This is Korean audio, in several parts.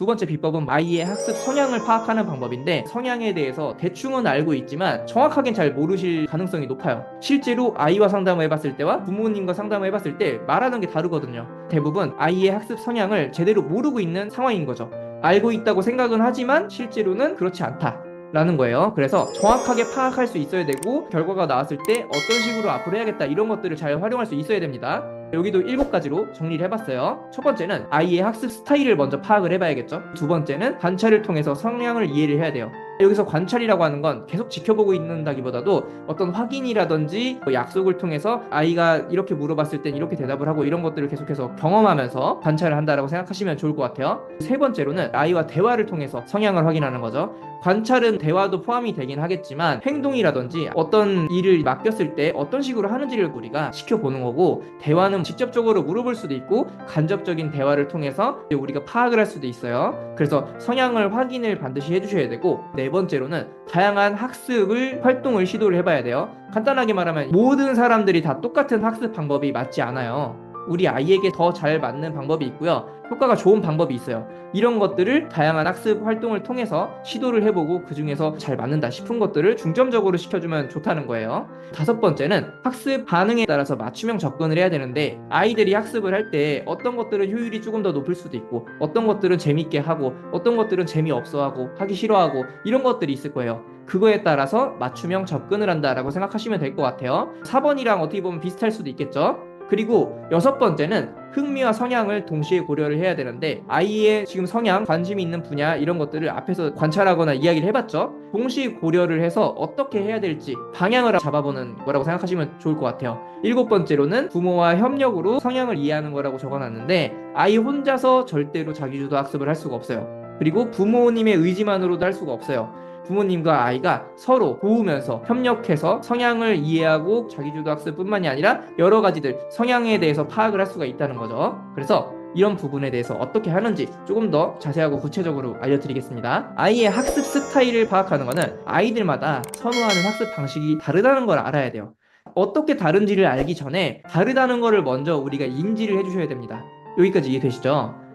두 번째 비법은 아이의 학습 성향을 파악하는 방법인데 성향에 대해서 대충은 알고 있지만 정확하게 잘 모르실 가능성이 높아요. 실제로 아이와 상담을 해봤을 때와 부모님과 상담을 해봤을 때 말하는 게 다르거든요. 대부분 아이의 학습 성향을 제대로 모르고 있는 상황인 거죠. 알고 있다고 생각은 하지만 실제로는 그렇지 않다. 라는 거예요. 그래서 정확하게 파악할 수 있어야 되고 결과가 나왔을 때 어떤 식으로 앞으로 해야겠다 이런 것들을 잘 활용할 수 있어야 됩니다. 여기도 일곱 가지로 정리를 해봤어요. 첫 번째는 아이의 학습 스타일을 먼저 파악을 해봐야겠죠. 두 번째는 관찰을 통해서 성향을 이해를 해야 돼요. 여기서 관찰이라고 하는 건 계속 지켜보고 있는다기보다도 어떤 확인이라든지 뭐 약속을 통해서 아이가 이렇게 물어봤을 땐 이렇게 대답을 하고 이런 것들을 계속해서 경험하면서 관찰을 한다라고 생각하시면 좋을 것 같아요. 세 번째로는 아이와 대화를 통해서 성향을 확인하는 거죠. 관찰은 대화도 포함이 되긴 하겠지만 행동이라든지 어떤 일을 맡겼을 때 어떤 식으로 하는지를 우리가 지켜보는 거고 대화는 직접적으로 물어볼 수도 있고 간접적인 대화를 통해서 우리가 파악을 할 수도 있어요. 그래서 성향을 확인을 반드시 해주셔야 되고 네 번째로는 다양한 학습을 활동을 시도를 해봐야 돼요. 간단하게 말하면 모든 사람들이 다 똑같은 학습 방법이 맞지 않아요. 우리 아이에게 더 잘 맞는 방법이 있고요. 효과가 좋은 방법이 있어요. 이런 것들을 다양한 학습 활동을 통해서 시도를 해보고 그 중에서 잘 맞는다 싶은 것들을 중점적으로 시켜주면 좋다는 거예요. 다섯 번째는 학습 반응에 따라서 맞춤형 접근을 해야 되는데 아이들이 학습을 할 때 어떤 것들은 효율이 조금 더 높을 수도 있고 어떤 것들은 재밌게 하고 어떤 것들은 재미없어 하고 하기 싫어하고 이런 것들이 있을 거예요. 그거에 따라서 맞춤형 접근을 한다라고 생각하시면 될 것 같아요. 4번이랑 어떻게 보면 비슷할 수도 있겠죠? 그리고 여섯 번째는 흥미와 성향을 동시에 고려를 해야 되는데 아이의 지금 성향, 관심이 있는 분야 이런 것들을 앞에서 관찰하거나 이야기를 해봤죠. 동시에 고려를 해서 어떻게 해야 될지 방향을 잡아보는 거라고 생각하시면 좋을 것 같아요. 일곱 번째로는 부모와 협력으로 성향을 이해하는 거라고 적어놨는데 아이 혼자서 절대로 자기주도 학습을 할 수가 없어요. 그리고 부모님의 의지만으로도 할 수가 없어요. 부모님과 아이가 서로 도우면서 협력해서 성향을 이해하고 자기주도 학습뿐만이 아니라 여러 가지들 성향에 대해서 파악을 할 수가 있다는 거죠. 그래서 이런 부분에 대해서 어떻게 하는지 조금 더 자세하고 구체적으로 알려드리겠습니다. 아이의 학습 스타일을 파악하는 것은 아이들마다 선호하는 학습 방식이 다르다는 걸 알아야 돼요. 어떻게 다른지를 알기 전에 다르다는 것을 먼저 우리가 인지를 해주셔야 됩니다. 여기까지 이해되시죠?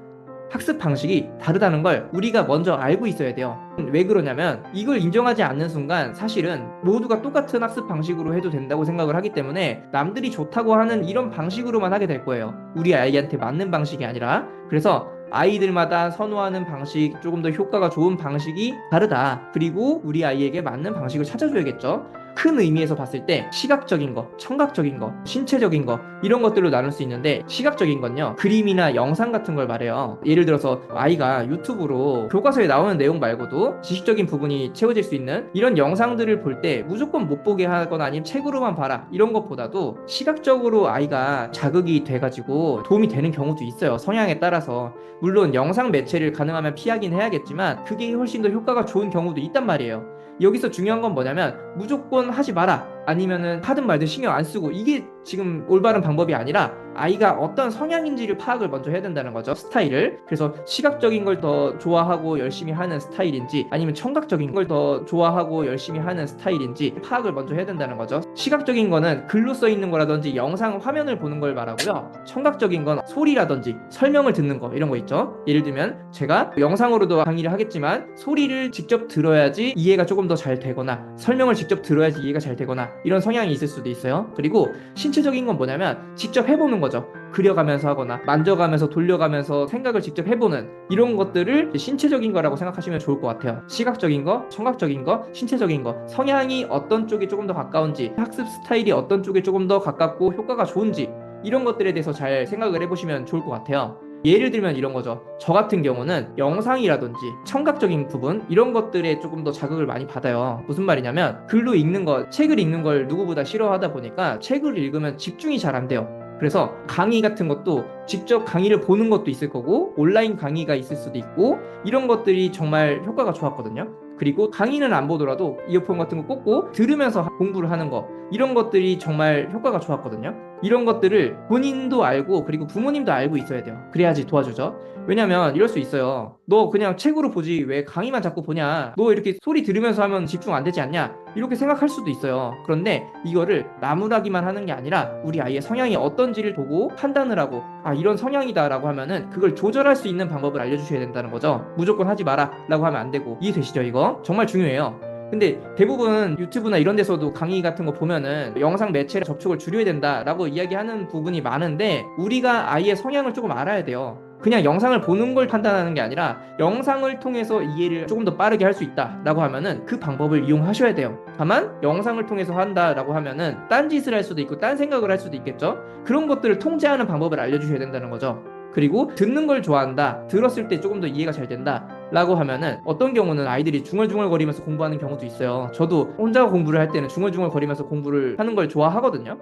학습 방식이 다르다는 걸 우리가 먼저 알고 있어야 돼요. 왜 그러냐면 이걸 인정하지 않는 순간 사실은 모두가 똑같은 학습 방식으로 해도 된다고 생각을 하기 때문에 남들이 좋다고 하는 이런 방식으로만 하게 될 거예요. 우리 아이한테 맞는 방식이 아니라 그래서 아이들마다 선호하는 방식, 조금 더 효과가 좋은 방식이 다르다. 그리고 우리 아이에게 맞는 방식을 찾아줘야겠죠. 큰 의미에서 봤을 때 시각적인 거, 청각적인 거, 신체적인 거 이런 것들로 나눌 수 있는데 시각적인 건요 그림이나 영상 같은 걸 말해요. 예를 들어서 아이가 유튜브로 교과서에 나오는 내용 말고도 지식적인 부분이 채워질 수 있는 이런 영상들을 볼 때 무조건 못 보게 하거나 아니면 책으로만 봐라 이런 것보다도 시각적으로 아이가 자극이 돼가지고 도움이 되는 경우도 있어요 성향에 따라서. 물론 영상 매체를 가능하면 피하긴 해야겠지만 그게 훨씬 더 효과가 좋은 경우도 있단 말이에요 여기서 중요한 건 뭐냐면 무조건 하지 마라 아니면은 하든 말든 신경 안 쓰고 이게 지금 올바른 방법이 아니라 아이가 어떤 성향인지를 파악을 먼저 해야 된다는 거죠 스타일을. 그래서 시각적인 걸 더 좋아하고 열심히 하는 스타일인지 아니면 청각적인 걸 더 좋아하고 열심히 하는 스타일인지 파악을 먼저 해야 된다는 거죠. 시각적인 거는 글로 써 있는 거라든지 영상 화면을 보는 걸 말하고요. 청각적인 건 소리라든지 설명을 듣는 거 이런 거 있죠. 예를 들면 제가 영상으로도 강의를 하겠지만 소리를 직접 들어야지 이해가 조금 더 잘 되거나 설명을 직접 들어야지 이해가 잘 되거나 이런 성향이 있을 수도 있어요 그리고 신체적인 건 뭐냐면 직접 해보는 거죠 그려가면서 하거나 만져가면서 돌려가면서 생각을 직접 해보는 이런 것들을 신체적인 거라고 생각하시면 좋을 것 같아요. 시각적인 거, 청각적인 거, 신체적인 거, 성향이 어떤 쪽에 조금 더 가까운지, 학습 스타일이 어떤 쪽에 조금 더 가깝고 효과가 좋은지 이런 것들에 대해서 잘 생각을 해보시면 좋을 것 같아요. 예를 들면 이런 거죠. 저 같은 경우는 영상이라든지 청각적인 부분 이런 것들에 조금 더 자극을 많이 받아요. 무슨 말이냐면 글로 읽는 거, 책을 읽는 걸 누구보다 싫어하다 보니까 책을 읽으면 집중이 잘 안 돼요. 그래서 강의 같은 것도 직접 강의를 보는 것도 있을 거고 온라인 강의가 있을 수도 있고 이런 것들이 정말 효과가 좋았거든요. 그리고 강의는 안 보더라도 이어폰 같은 거 꽂고 들으면서 공부를 하는 거 이런 것들이 정말 효과가 좋았거든요. 이런 것들을 본인도 알고 그리고 부모님도 알고 있어야 돼요. 그래야지 도와주죠. 왜냐면 이럴 수 있어요. 너 그냥 책으로 보지 왜 강의만 자꾸 보냐? 너 이렇게 소리 들으면서 하면 집중 안 되지 않냐? 이렇게 생각할 수도 있어요. 그런데 이거를 나무라기만 하는 게 아니라 우리 아이의 성향이 어떤지를 보고 판단을 하고 아 이런 성향이다라고 하면은 그걸 조절할 수 있는 방법을 알려주셔야 된다는 거죠. 무조건 하지 마라라고 하면 안 되고 이해되시죠 이거? 정말 중요해요. 근데 대부분 유튜브나 이런 데서도 강의 같은 거 보면은 영상 매체를 접촉을 줄여야 된다라고 이야기하는 부분이 많은데 우리가 아이의 성향을 조금 알아야 돼요. 그냥 영상을 보는 걸 판단하는 게 아니라 영상을 통해서 이해를 조금 더 빠르게 할 수 있다라고 하면은 그 방법을 이용하셔야 돼요. 다만 영상을 통해서 한다라고 하면은 딴 짓을 할 수도 있고 딴 생각을 할 수도 있겠죠. 그런 것들을 통제하는 방법을 알려주셔야 된다는 거죠. 그리고 듣는 걸 좋아한다. 들었을 때 조금 더 이해가 잘 된다. 라고 하면은 어떤 경우는 아이들이 중얼중얼거리면서 공부하는 경우도 있어요. 저도 혼자 공부를 할 때는 중얼중얼거리면서 공부를 하는 걸 좋아하거든요.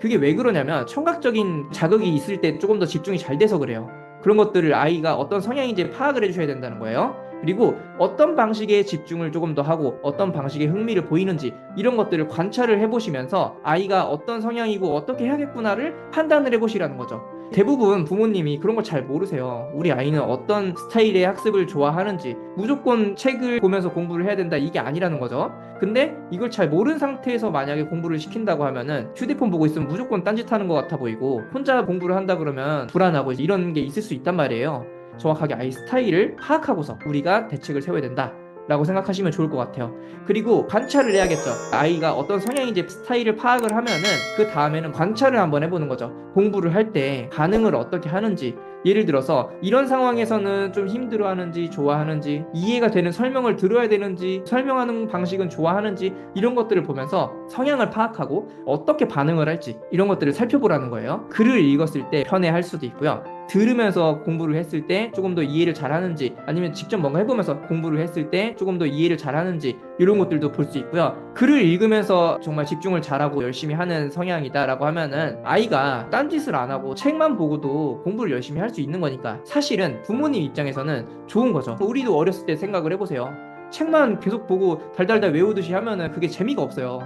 그게 왜 그러냐면 청각적인 자극이 있을 때 조금 더 집중이 잘 돼서 그래요. 그런 것들을 아이가 어떤 성향인지 파악을 해주셔야 된다는 거예요. 그리고 어떤 방식의 집중을 조금 더 하고 어떤 방식의 흥미를 보이는지 이런 것들을 관찰을 해보시면서 아이가 어떤 성향이고 어떻게 해야겠구나를 판단을 해보시라는 거죠. 대부분 부모님이 그런 걸 잘 모르세요. 우리 아이는 어떤 스타일의 학습을 좋아하는지 무조건 책을 보면서 공부를 해야 된다 이게 아니라는 거죠. 근데 이걸 잘 모르는 상태에서 만약에 공부를 시킨다고 하면은 휴대폰 보고 있으면 무조건 딴짓하는 것 같아 보이고 혼자 공부를 한다 그러면 불안하고 이런 게 있을 수 있단 말이에요. 정확하게 아이 스타일을 파악하고서 우리가 대책을 세워야 된다. 라고 생각하시면 좋을 것 같아요. 그리고 관찰을 해야겠죠. 아이가 어떤 성향인지 스타일을 파악을 하면은 그 다음에는 관찰을 한번 해보는 거죠. 공부를 할 때 반응을 어떻게 하는지 예를 들어서 이런 상황에서는 좀 힘들어하는지 좋아하는지 이해가 되는 설명을 들어야 되는지 설명하는 방식은 좋아하는지 이런 것들을 보면서 성향을 파악하고 어떻게 반응을 할지 이런 것들을 살펴보라는 거예요. 글을 읽었을 때 편해할 수도 있고요. 들으면서 공부를 했을 때 조금 더 이해를 잘하는지 아니면 직접 뭔가 해보면서 공부를 했을 때 조금 더 이해를 잘하는지 이런 것들도 볼 수 있고요. 글을 읽으면서 정말 집중을 잘하고 열심히 하는 성향이다라고 하면은 아이가 딴짓을 안 하고 책만 보고도 공부를 열심히 할수 있는 거니까 사실은 부모님 입장에서는 좋은 거죠. 우리도 어렸을 때 생각을 해보세요. 책만 계속 보고 달달달 외우듯이 하면은 그게 재미가 없어요.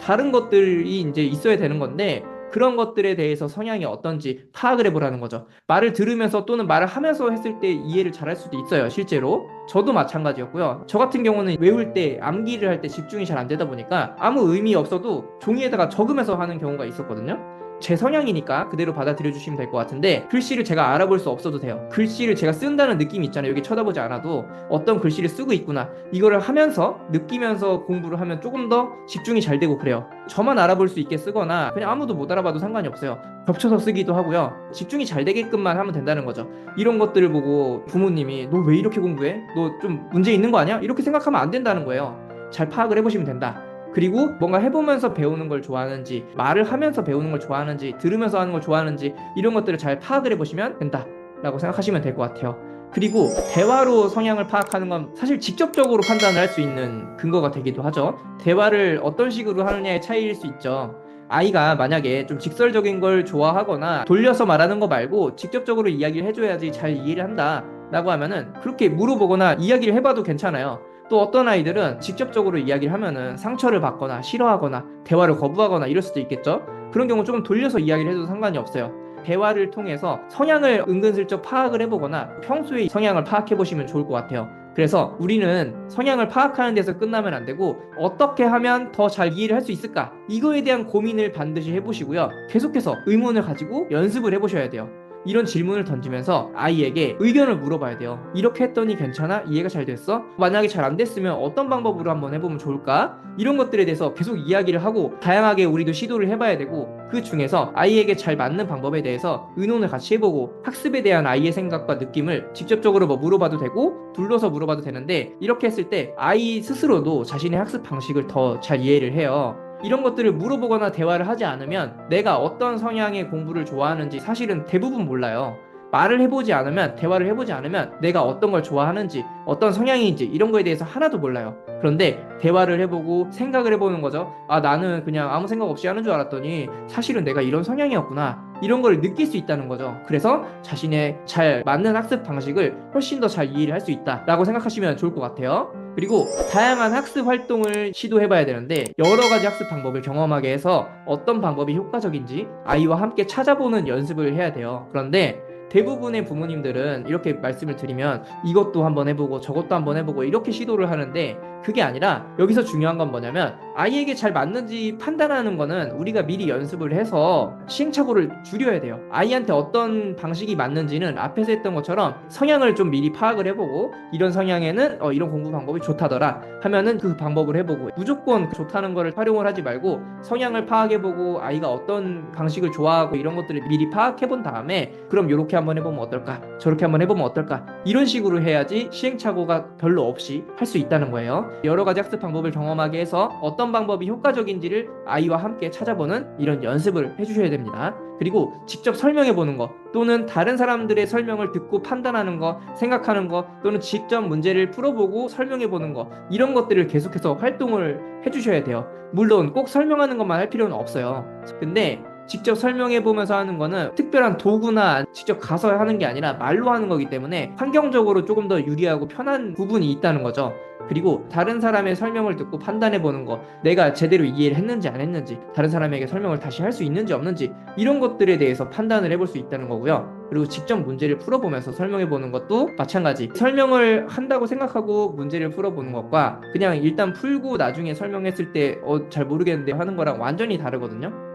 다른 것들이 이제 있어야 되는 건데 그런 것들에 대해서 성향이 어떤지 파악을 해보라는 거죠. 말을 들으면서 또는 말을 하면서 했을 때 이해를 잘할 수도 있어요, 실제로. 저도 마찬가지였고요. 저 같은 경우는 외울 때, 암기를 할 때 집중이 잘 안 되다 보니까 아무 의미 없어도 종이에다가 적으면서 하는 경우가 있었거든요. 제 성향이니까 그대로 받아들여 주시면 될 것 같은데 글씨를 제가 알아볼 수 없어도 돼요. 글씨를 제가 쓴다는 느낌이 있잖아요. 여기 쳐다보지 않아도 어떤 글씨를 쓰고 있구나. 이거를 하면서 느끼면서 공부를 하면 조금 더 집중이 잘 되고 그래요. 저만 알아볼 수 있게 쓰거나 그냥 아무도 못 알아봐도 상관이 없어요. 겹쳐서 쓰기도 하고요. 집중이 잘 되게끔만 하면 된다는 거죠. 이런 것들을 보고 부모님이 너 왜 이렇게 공부해? 너 좀 문제 있는 거 아니야? 이렇게 생각하면 안 된다는 거예요. 잘 파악을 해보시면 된다. 그리고 뭔가 해보면서 배우는 걸 좋아하는지 말을 하면서 배우는 걸 좋아하는지 들으면서 하는 걸 좋아하는지 이런 것들을 잘 파악을 해보시면 된다라고 생각하시면 될 것 같아요. 그리고 대화로 성향을 파악하는 건 사실 직접적으로 판단을 할 수 있는 근거가 되기도 하죠. 대화를 어떤 식으로 하느냐의 차이일 수 있죠. 아이가 만약에 좀 직설적인 걸 좋아하거나 돌려서 말하는 거 말고 직접적으로 이야기를 해줘야지 잘 이해를 한다. 라고 하면은 그렇게 물어보거나 이야기를 해봐도 괜찮아요. 또 어떤 아이들은 직접적으로 이야기를 하면은 상처를 받거나 싫어하거나 대화를 거부하거나 이럴 수도 있겠죠. 그런 경우 조금 돌려서 이야기를 해도 상관이 없어요. 대화를 통해서 성향을 은근슬쩍 파악을 해보거나 평소에 성향을 파악해 보시면 좋을 것 같아요. 그래서 우리는 성향을 파악하는 데서 끝나면 안 되고 어떻게 하면 더 잘 이해를 할 수 있을까? 이거에 대한 고민을 반드시 해보시고요. 계속해서 의문을 가지고 연습을 해보셔야 돼요. 이런 질문을 던지면서 아이에게 의견을 물어봐야 돼요. 이렇게 했더니 괜찮아? 이해가 잘 됐어? 만약에 잘 안 됐으면 어떤 방법으로 한번 해보면 좋을까? 이런 것들에 대해서 계속 이야기를 하고 다양하게 우리도 시도를 해봐야 되고 그 중에서 아이에게 잘 맞는 방법에 대해서 의논을 같이 해보고 학습에 대한 아이의 생각과 느낌을 직접적으로 뭐 물어봐도 되고 둘러서 물어봐도 되는데 이렇게 했을 때 아이 스스로도 자신의 학습 방식을 더 잘 이해를 해요. 이런 것들을 물어보거나 대화를 하지 않으면 내가 어떤 성향의 공부를 좋아하는지 사실은 대부분 몰라요. 말을 해보지 않으면, 대화를 해보지 않으면 내가 어떤 걸 좋아하는지, 어떤 성향인지 이런 거에 대해서 하나도 몰라요. 그런데 대화를 해보고 생각을 해보는 거죠. 아, 나는 그냥 아무 생각 없이 하는 줄 알았더니 사실은 내가 이런 성향이었구나. 이런 걸 느낄 수 있다는 거죠. 그래서 자신의 잘 맞는 학습 방식을 훨씬 더 잘 이해를 할 수 있다라고 생각하시면 좋을 것 같아요. 그리고 다양한 학습 활동을 시도해봐야 되는데 여러 가지 학습 방법을 경험하게 해서 어떤 방법이 효과적인지 아이와 함께 찾아보는 연습을 해야 돼요. 그런데 대부분의 부모님들은 이렇게 말씀을 드리면 이것도 한번 해보고 저것도 한번 해보고 이렇게 시도를 하는데 그게 아니라 여기서 중요한 건 뭐냐면 아이에게 잘 맞는지 판단하는 거는 우리가 미리 연습을 해서 시행착오를 줄여야 돼요. 아이한테 어떤 방식이 맞는지는 앞에서 했던 것처럼 성향을 좀 미리 파악을 해보고 이런 성향에는 어, 이런 공부 방법이 좋다더라 하면은 그 방법을 해보고 무조건 좋다는 거를 활용을 하지 말고 성향을 파악해보고 아이가 어떤 방식을 좋아하고 이런 것들을 미리 파악해본 다음에 그럼 이렇게 한번 해보면 어떨까 저렇게 한번 해보면 어떨까 이런 식으로 해야지 시행착오가 별로 없이 할 수 있다는 거예요. 여러 가지 학습 방법을 경험하게 해서 어떤 방법이 효과적인지를 아이와 함께 찾아보는 이런 연습을 해주셔야 됩니다. 그리고 직접 설명해 보는 거 또는 다른 사람들의 설명을 듣고 판단하는 거 생각하는 거 또는 직접 문제를 풀어보고 설명해 보는 거 이런 것들을 계속해서 활동을 해주셔야 돼요. 물론 꼭 설명하는 것만 할 필요는 없어요. 근데 직접 설명해 보면서 하는 거는 특별한 도구나 직접 가서 하는 게 아니라 말로 하는 거기 때문에 환경적으로 조금 더 유리하고 편한 부분이 있다는 거죠. 그리고 다른 사람의 설명을 듣고 판단해 보는 거, 내가 제대로 이해를 했는지 안 했는지, 다른 사람에게 설명을 다시 할 수 있는지 없는지, 이런 것들에 대해서 판단을 해볼 수 있다는 거고요. 그리고 직접 문제를 풀어보면서 설명해 보는 것도 마찬가지. 설명을 한다고 생각하고 문제를 풀어보는 것과 그냥 일단 풀고 나중에 설명했을 때, 어, 잘 모르겠는데 하는 거랑 완전히 다르거든요.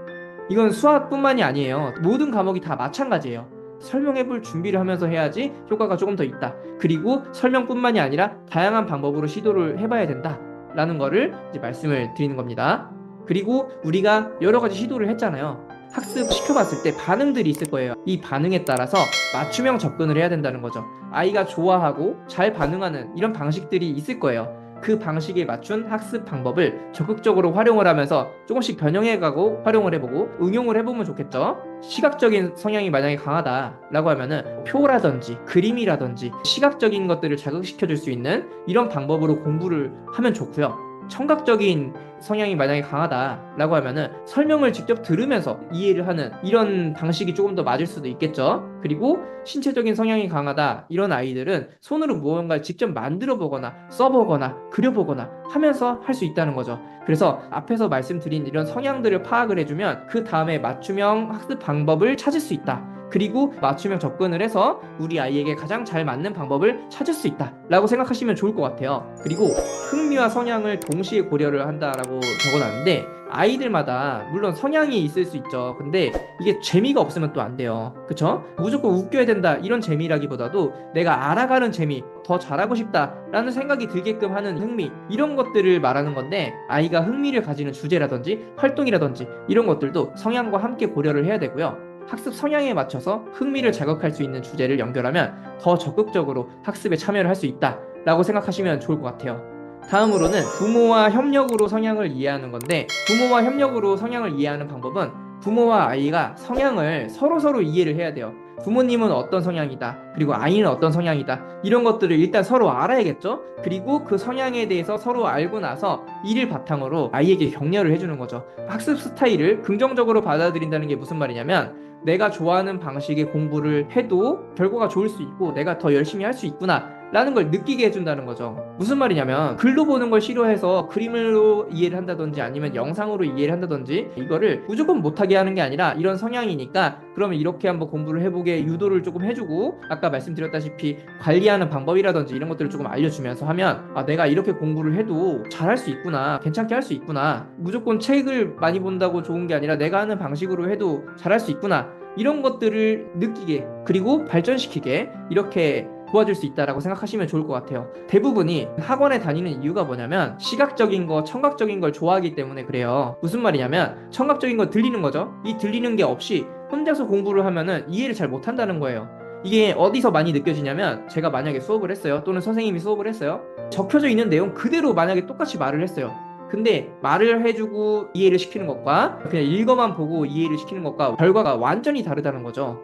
이건 수학뿐만이 아니에요. 모든 과목이 다 마찬가지예요. 설명해 볼 준비를 하면서 해야지 효과가 조금 더 있다. 그리고 설명뿐만이 아니라 다양한 방법으로 시도를 해봐야 된다. 라는 거를 이제 말씀을 드리는 겁니다. 그리고 우리가 여러 가지 시도를 했잖아요. 학습 시켜봤을 때 반응들이 있을 거예요. 이 반응에 따라서 맞춤형 접근을 해야 된다는 거죠. 아이가 좋아하고 잘 반응하는 이런 방식들이 있을 거예요. 그 방식에 맞춘 학습 방법을 적극적으로 활용을 하면서 조금씩 변형해가고 활용을 해보고 응용을 해보면 좋겠죠. 시각적인 성향이 만약에 강하다라고 하면은 표라든지 그림이라든지 시각적인 것들을 자극시켜 줄 수 있는 이런 방법으로 공부를 하면 좋고요. 청각적인 성향이 만약에 강하다라고 하면은 설명을 직접 들으면서 이해를 하는 이런 방식이 조금 더 맞을 수도 있겠죠. 그리고 신체적인 성향이 강하다 이런 아이들은 손으로 무언가를 직접 만들어 보거나 써 보거나 그려 보거나 하면서 할 수 있다는 거죠. 그래서 앞에서 말씀드린 이런 성향들을 파악을 해주면 그 다음에 맞춤형 학습 방법을 찾을 수 있다. 그리고 맞춤형 접근을 해서 우리 아이에게 가장 잘 맞는 방법을 찾을 수 있다 라고 생각하시면 좋을 것 같아요. 그리고 흥미와 성향을 동시에 고려를 한다라고 적어놨는데 아이들마다 물론 성향이 있을 수 있죠. 근데 이게 재미가 없으면 또 안 돼요. 그쵸? 무조건 웃겨야 된다 이런 재미라기보다도 내가 알아가는 재미 더 잘하고 싶다 라는 생각이 들게끔 하는 흥미 이런 것들을 말하는 건데 아이가 흥미를 가지는 주제라든지 활동이라든지 이런 것들도 성향과 함께 고려를 해야 되고요 학습 성향에 맞춰서 흥미를 자극할 수 있는 주제를 연결하면 더 적극적으로 학습에 참여를 할 수 있다라고 생각하시면 좋을 것 같아요. 다음으로는 부모와 협력으로 성향을 이해하는 건데 부모와 협력으로 성향을 이해하는 방법은 부모와 아이가 성향을 서로 서로 이해를 해야 돼요. 부모님은 어떤 성향이다. 그리고 아이는 어떤 성향이다. 이런 것들을 일단 서로 알아야겠죠? 그리고 그 성향에 대해서 서로 알고 나서 이를 바탕으로 아이에게 격려를 해주는 거죠. 학습 스타일을 긍정적으로 받아들인다는 게 무슨 말이냐면 내가 좋아하는 방식의 공부를 해도 결과가 좋을 수 있고 내가 더 열심히 할 수 있구나 라는 걸 느끼게 해준다는 거죠. 무슨 말이냐면 글로 보는 걸 싫어해서 그림으로 이해를 한다든지 아니면 영상으로 이해를 한다든지 이거를 무조건 못하게 하는 게 아니라 이런 성향이니까 그러면 이렇게 한번 공부를 해보게 유도를 조금 해주고 아까 말씀드렸다시피 관리하는 방법이라든지 이런 것들을 조금 알려주면서 하면 아 내가 이렇게 공부를 해도 잘할 수 있구나 괜찮게 할 수 있구나 무조건 책을 많이 본다고 좋은 게 아니라 내가 하는 방식으로 해도 잘할 수 있구나 이런 것들을 느끼게 그리고 발전시키게 이렇게 도와줄 수 있다라고 생각하시면 좋을 것 같아요. 대부분이 학원에 다니는 이유가 뭐냐면 시각적인 거, 청각적인 걸 좋아하기 때문에 그래요. 무슨 말이냐면 청각적인 거 들리는 거죠. 이 들리는 게 없이 혼자서 공부를 하면은 이해를 잘 못한다는 거예요. 이게 어디서 많이 느껴지냐면 제가 만약에 수업을 했어요. 또는 선생님이 수업을 했어요. 적혀져 있는 내용 그대로 만약에 똑같이 말을 했어요. 근데 말을 해주고 이해를 시키는 것과 그냥 읽어만 보고 이해를 시키는 것과 결과가 완전히 다르다는 거죠.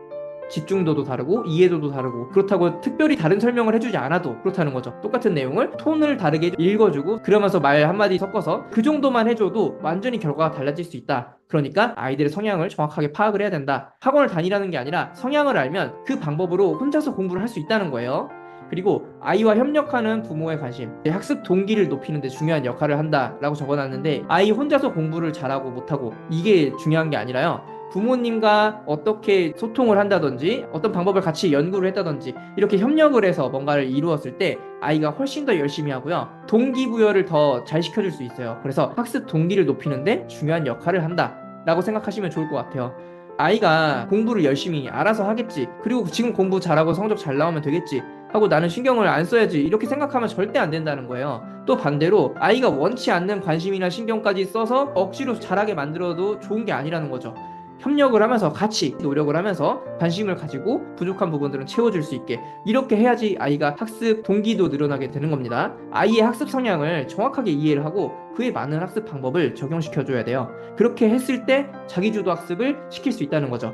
집중도도 다르고 이해도도 다르고 그렇다고 특별히 다른 설명을 해주지 않아도 그렇다는 거죠. 똑같은 내용을 톤을 다르게 읽어주고 그러면서 말 한마디 섞어서 그 정도만 해줘도 완전히 결과가 달라질 수 있다. 그러니까 아이들의 성향을 정확하게 파악을 해야 된다. 학원을 다니라는 게 아니라 성향을 알면 그 방법으로 혼자서 공부를 할 수 있다는 거예요. 그리고 아이와 협력하는 부모의 관심, 학습 동기를 높이는 데 중요한 역할을 한다라고 적어놨는데 아이 혼자서 공부를 잘하고 못하고 이게 중요한 게 아니라요. 부모님과 어떻게 소통을 한다든지 어떤 방법을 같이 연구를 했다든지 이렇게 협력을 해서 뭔가를 이루었을 때 아이가 훨씬 더 열심히 하고요. 동기부여를 더 잘 시켜줄 수 있어요. 그래서 학습 동기를 높이는데 중요한 역할을 한다 라고 생각하시면 좋을 것 같아요. 아이가 공부를 열심히 알아서 하겠지. 그리고 지금 공부 잘하고 성적 잘 나오면 되겠지. 하고 나는 신경을 안 써야지. 이렇게 생각하면 절대 안 된다는 거예요. 또 반대로 아이가 원치 않는 관심이나 신경까지 써서 억지로 잘하게 만들어도 좋은 게 아니라는 거죠. 협력을 하면서 같이 노력을 하면서 관심을 가지고 부족한 부분들은 채워줄 수 있게 이렇게 해야지 아이가 학습 동기도 늘어나게 되는 겁니다. 아이의 학습 성향을 정확하게 이해를 하고 그에 맞는 학습 방법을 적용시켜줘야 돼요. 그렇게 했을 때 자기주도 학습을 시킬 수 있다는 거죠.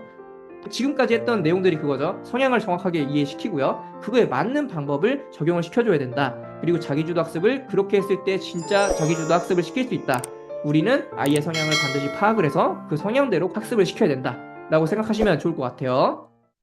지금까지 했던 내용들이 그거죠. 성향을 정확하게 이해시키고요. 그거에 맞는 방법을 적용을 시켜줘야 된다. 그리고 자기주도 학습을 그렇게 했을 때 진짜 자기주도 학습을 시킬 수 있다. 우리는 아이의 성향을 반드시 파악을 해서 그 성향대로 학습을 시켜야 된다. 라고 생각하시면 좋을 것 같아요.